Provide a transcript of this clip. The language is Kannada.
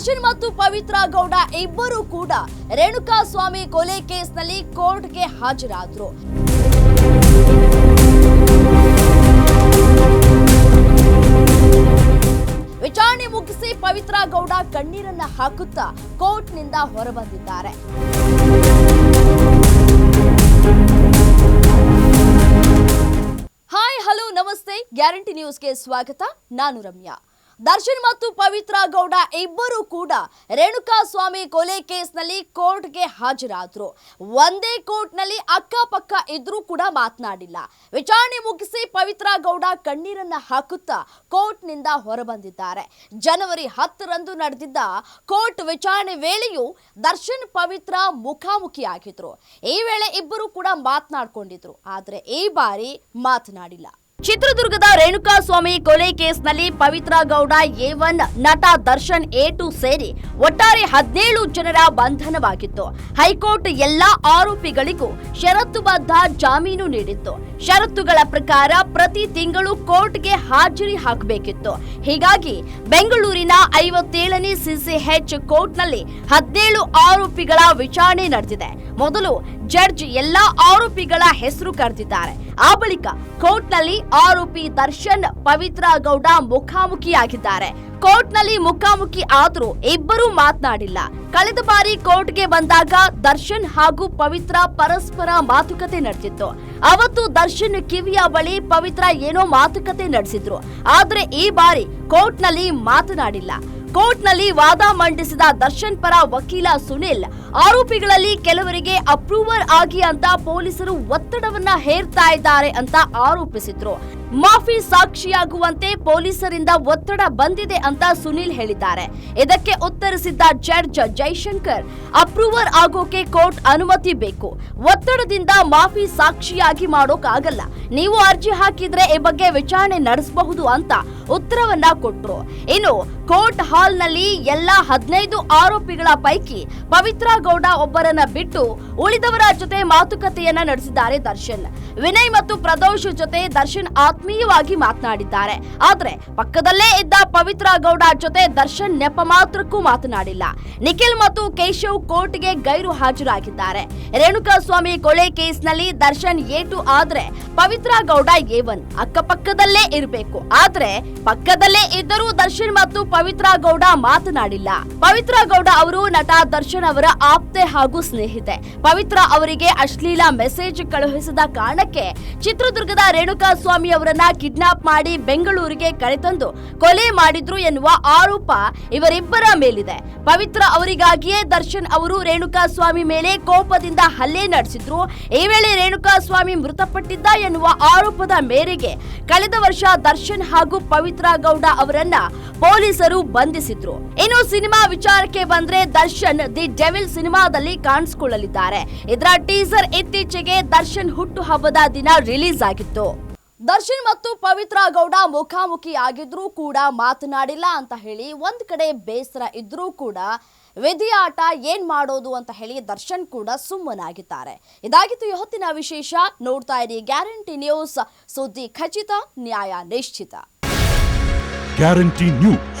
ದರ್ಶನ್ ಮತ್ತು ಪವಿತ್ರ ಗೌಡ ಇಬ್ಬರು ಕೂಡ ರೇಣುಕಾ ಸ್ವಾಮಿ ಕೊಲೆ ಕೇಸ್ನಲ್ಲಿ ಕೋರ್ಟ್ಗೆ ಹಾಜರಾದ್ರು. ವಿಚಾರಣೆ ಮುಗಿಸಿ ಪವಿತ್ರ ಗೌಡ ಕಣ್ಣೀರನ್ನ ಹಾಕುತ್ತಾ ಕೋರ್ಟ್ನಿಂದ ಹೊರಬಂದಿದ್ದಾರೆ. ಹಾಯ್, ಹಲೋ, ನಮಸ್ತೆ. ಗ್ಯಾರಂಟಿ ನ್ಯೂಸ್ಗೆ ಸ್ವಾಗತ. ನಾನು ರಮ್ಯಾ. ದರ್ಶನ್ ಮತ್ತು ಪವಿತ್ರ ಗೌಡ ಇಬ್ಬರು ಕೂಡ ರೇಣುಕಾ ಸ್ವಾಮಿ ಕೊಲೆ ಕೇಸ್ನಲ್ಲಿ ಕೋರ್ಟ್ಗೆ ಹಾಜರಾದರು. ಒಂದೇ ಕೋರ್ಟ್ನಲ್ಲಿ ಅಕ್ಕಪಕ್ಕ ಇದ್ರೂ ಕೂಡ ಮಾತನಾಡಿಲ್ಲ. ವಿಚಾರಣೆ ಮುಗಿಸಿ ಪವಿತ್ರ ಗೌಡ ಕಣ್ಣೀರನ್ನ ಹಾಕುತ್ತಾ ಕೋರ್ಟ್ನಿಂದ ಹೊರಬಂದಿದ್ದಾರೆ. ಜನವರಿ ಹತ್ತರಂದು ನಡೆದಿದ್ದ ಕೋರ್ಟ್ ವಿಚಾರಣೆ ವೇಳೆಯೂ ದರ್ಶನ್ ಪವಿತ್ರ ಮುಖಾಮುಖಿಯಾಗಿದ್ರು. ಈ ವೇಳೆ ಇಬ್ಬರು ಕೂಡ ಮಾತನಾಡ್ಕೊಂಡಿದ್ರು. ಆದರೆ ಈ ಬಾರಿ ಮಾತನಾಡಿಲ್ಲ. ಚಿತ್ರದುರ್ಗದ ರೇಣುಕಾಸ್ವಾಮಿ ಕೊಲೆ ಕೇಸ್ನಲ್ಲಿ ಪವಿತ್ರ ಗೌಡ ಎ ಒನ್ ನಟ ದರ್ಶನ್ ಎ ಟು ಸೇರಿ ಒಟ್ಟಾರೆ ಹದಿನೇಳು ಜನರ ಬಂಧನವಾಗಿತ್ತು. ಹೈಕೋರ್ಟ್ ಎಲ್ಲಾ ಆರೋಪಿಗಳಿಗೂ ಷರತ್ತುಬದ್ಧ ಜಾಮೀನು ನೀಡಿತ್ತು. ಷರತ್ತುಗಳ ಪ್ರಕಾರ ಪ್ರತಿ ತಿಂಗಳು ಕೋರ್ಟ್ಗೆ ಹಾಜರಿ ಹಾಕಬೇಕಿತ್ತು. ಹೀಗಾಗಿ ಬೆಂಗಳೂರಿನ ಐವತ್ತೇಳನೇ ಸಿಸಿಎಚ್ ಕೋರ್ಟ್ನಲ್ಲಿ ಹದಿನೇಳು ಆರೋಪಿಗಳ ವಿಚಾರಣೆ ನಡೆದಿದೆ. ಮೊದಲು ಜಡ್ಜ್ ಎಲ್ಲಾ ಆರೋಪಿಗಳ ಹೆಸರು ಕರೆದಿದ್ದಾರೆ. ಆ ಬಳಿಕ ಕೋರ್ಟ್ನಲ್ಲಿ ಆರೋಪಿ ದರ್ಶನ್ ಪವಿತ್ರ ಗೌಡ ಮುಖಾಮುಖಿಯಾಗಿದ್ದಾರೆ. ಕೋರ್ಟ್ನಲ್ಲಿ ಮುಖಾಮುಖಿ ಆದರೂ ಇಬ್ಬರೂ ಮಾತನಾಡಿಲ್ಲ. ಕಳೆದ ಬಾರಿ ಕೋರ್ಟ್ಗೆ ಬಂದಾಗ ದರ್ಶನ್ ಹಾಗೂ ಪವಿತ್ರ ಪರಸ್ಪರ ಮಾತುಕತೆ ನಡೆದಿತ್ತು. ಅವತ್ತು ದರ್ಶನ್ ಕಿವಿಯ ಬಳಿ ಪವಿತ್ರ ಏನೋ ಮಾತುಕತೆ ನಡೆಸಿದ್ರು. ಆದ್ರೆ ಈ ಬಾರಿ ಕೋರ್ಟ್ನಲ್ಲಿ ಮಾತನಾಡಿಲ್ಲ. ಕೋರ್ಟ್ನಲ್ಲಿ ವಾದ ಮಂಡಿಸಿದ ದರ್ಶನ್ ಪರ ವಕೀಲ ಸುನಿಲ್, ಆರೋಪಿಗಳಲ್ಲಿ ಕೆಲವರಿಗೆ ಅಪ್ರೂವರ್ ಆಗಿ ಅಂತ ಪೊಲೀಸರು ಒತ್ತಡವನ್ನ ಹೇರ್ತಾ ಇದ್ದಾರೆ ಅಂತ ಆರೋಪಿಸಿದ್ರು. ಮಾಫಿ ಸಾಕ್ಷಿಯಾಗುವಂತೆ ಪೊಲೀಸರಿಂದ ಒತ್ತಡ ಬಂದಿದೆ ಅಂತ ಸುನಿಲ್ ಹೇಳಿದ್ದಾರೆ. ಇದಕ್ಕೆ ಉತ್ತರಿಸಿದ್ದ ಜಡ್ಜ್ ಜೈಶಂಕರ್ ಅಪ್ರೂವರ್ ಆಗೋಕೆ ಕೋರ್ಟ್ ಅನುಮತಿ ಬೇಕು. ಒತ್ತಡದಿಂದ ಮಾಫಿ ಸಾಕ್ಷಿಯಾಗಿ ಮಾಡೋಕ್ಕಾಗಲ್ಲ ನೀವು ಅರ್ಜಿ ಹಾಕಿದ್ರೆ ಈ ಬಗ್ಗೆ ವಿಚಾರಣೆ ನಡೆಸಬಹುದು ಅಂತ ಉತ್ತರವನ್ನ ಕೊಟ್ರು. ಇನ್ನು ಕೋರ್ಟ್ ಹಾಲ್ನಲ್ಲಿ ಎಲ್ಲ ಹದಿನೈದು ಆರೋಪಿಗಳ ಪೈಕಿ ಪವಿತ್ರ ಗೌಡ ಒಬ್ಬರನ್ನ ಬಿಟ್ಟು ಉಳಿದವರ ಜೊತೆ ಮಾತುಕತೆಯನ್ನ ನಡೆಸಿದ್ದಾರೆ ದರ್ಶನ್. ವಿನಯ್ ಮತ್ತು ಪ್ರದೋಷ್ ಜೊತೆ ದರ್ಶನ್ ಆತ್ಮೀಯವಾಗಿ ಮಾತನಾಡಿದ್ದಾರೆ. ಆದ್ರೆ ಪಕ್ಕದಲ್ಲೇ ಇದ್ದ ಪವಿತ್ರ ಗೌಡ ಜೊತೆ ದರ್ಶನ್ ನೆಪ ಮಾತ್ರಕ್ಕೂ ಮಾತನಾಡಿಲ್ಲ. ನಿಖಿಲ್ ಮತ್ತು ಕೇಶವ್ ಕೋರ್ಟ್ಗೆ ಗೈರು ಹಾಜರಾಗಿದ್ದಾರೆ. ರೇಣುಕಾ ಸ್ವಾಮಿ ಕೊಲೆ ಕೇಸ್ನಲ್ಲಿ ದರ್ಶನ್ ಎ ಟು ಆದ್ರೆ ಪವಿತ್ರ ಗೌಡ ಎ ಒನ್. ಅಕ್ಕಪಕ್ಕದಲ್ಲೇ ಇರಬೇಕು. ಆದ್ರೆ ಪಕ್ಕದಲ್ಲೇ ಇದ್ದರೂ ದರ್ಶನ್ ಮತ್ತು ಪವಿತ್ರ ಗೌಡ ಮಾತನಾಡಿಲ್ಲ. ಪವಿತ್ರ ಗೌಡ ಅವರು ನಟ ದರ್ಶನ್ ಅವರ ಆಪ್ತೆ ಹಾಗೂ ಸ್ನೇಹಿತೆ. ಪವಿತ್ರ ಅವರಿಗೆ ಅಶ್ಲೀಲ ಮೆಸೇಜ್ ಕಳುಹಿಸಿದ ಕಾರಣಕ್ಕೆ ಚಿತ್ರದುರ್ಗದ ರೇಣುಕಾ ಸ್ವಾಮಿ ಅವರನ್ನ ಕಿಡ್ನಾಪ್ ಮಾಡಿ ಬೆಂಗಳೂರಿಗೆ ಕರೆತಂದು ಕೊಲೆ ಮಾಡಿದ್ರು ಎನ್ನುವ ಆರೋಪ ಇವರಿಬ್ಬರ ಮೇಲಿದೆ. ಪವಿತ್ರ ಅವರಿಗಾಗಿಯೇ ದರ್ಶನ್ ಅವರು ರೇಣುಕಾ ಸ್ವಾಮಿ ಮೇಲೆ ಕೋಪದಿಂದ ಹಲ್ಲೆ ನಡೆಸಿದ್ರು. ಈ ವೇಳೆ ರೇಣುಕಾ ಸ್ವಾಮಿ ಮೃತಪಟ್ಟಿದ್ದ ಎನ್ನುವ ಆರೋಪದ ಮೇರೆಗೆ ಕಳೆದ ವರ್ಷ ದರ್ಶನ್ ಹಾಗೂ ಪವಿತ್ರ ಗೌಡ ಅವರನ್ನ ಪೊಲೀಸರು ಬಂಧಿಸಿದ್ರು ಇನ್ನು ಸಿನಿಮಾ ವಿಚಾರಕ್ಕೆ ಬಂದ್ರೆ ದರ್ಶನ್ ದಿ ಡೆವಿಲ್ ಸಿನಿಮಾದಲ್ಲಿ ಕಾಣಿಸಿಕೊಳ್ಳಲಿದ್ದಾರೆ. ಇದರ ಟೀಸರ್ ಇತ್ತೀಚೆಗೆ ದರ್ಶನ್ ಹುಟ್ಟು ಹಬ್ಬದ ದಿನ ರಿಲೀಸ್ ಆಗಿತ್ತು. ದರ್ಶನ್ ಮತ್ತು ಪವಿತ್ರ ಗೌಡ ಮುಖಾಮುಖಿ ಆಗಿದ್ರೂ ಕೂಡ ಮಾತನಾಡಿಲ್ಲ ಅಂತ ಹೇಳಿ ಒಂದ್ ಕಡೆ ಬೇಸರ ಇದ್ರೂ ಕೂಡ ವೆದಿಯಾಟ ಏನ್ ಮಾಡೋದು ಅಂತ ಹೇಳಿ ದರ್ಶನ್ ಕೂಡ ಸುಮ್ಮನಾಗಿದ್ದಾರೆ. ಇದಾಗಿತ್ತು ಇವತ್ತಿನ ವಿಶೇಷ. ನೋಡ್ತಾ ಇರಿ ಗ್ಯಾರಂಟಿ ನ್ಯೂಸ್. ಸುದ್ದಿ ಖಚಿತ, ನ್ಯಾಯ ನಿಶ್ಚಿತ. Guarantee News.